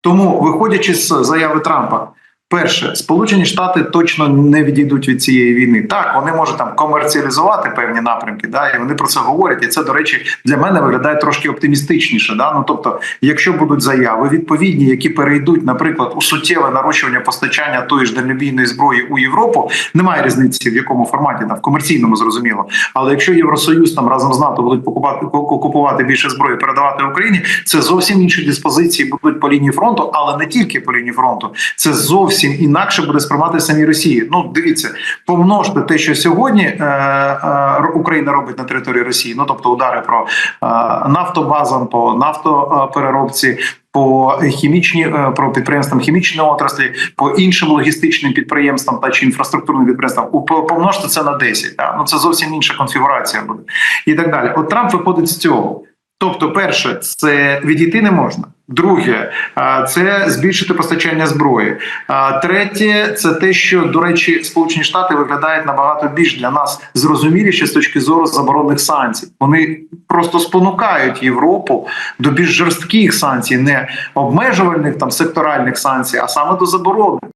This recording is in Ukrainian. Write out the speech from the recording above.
Тому, виходячи з заяви Трампа, перше, Сполучені Штати точно не відійдуть від цієї війни. Так, вони можуть там комерціалізувати певні напрямки, да, і вони про це говорять. І це, до речі, для мене виглядає трошки оптимістичніше. Да? Ну тобто, якщо будуть заяви відповідні, які перейдуть, наприклад, у суттєве нарощування постачання тої ж дальнобійної зброї у Європу, немає різниці в якому форматі, там в комерційному зрозуміло. Але якщо Євросоюз там разом з НАТО будуть покупати купувати більше зброї, передавати Україні, це зовсім інші диспозиції будуть по лінії фронту, але не тільки по лінії фронту. Це зовсім інакше буде сприймати самі Росії. Ну дивіться, помножте те, що сьогодні е, е, Україна робить на території Росії. Ну тобто удари про е, нафтобазам, по нафтопереробці. По хімічні е, про підприємствам хімічної отраслі, по іншим логістичним підприємствам та чи інфраструктурним підприємствам помножте це на 10. Да? Ну це зовсім інша конфігурація буде і так далі. От Трамп виходить з цього. Тобто, перше, це відійти не можна. Друге, це збільшити постачання зброї. Третє, це те, що до речі, Сполучені Штати виглядають набагато більш для нас зрозуміліше з точки зору заборонних санкцій. Вони просто спонукають Європу до більш жорстких санкцій, не обмежувальних там секторальних санкцій, а саме до заборони.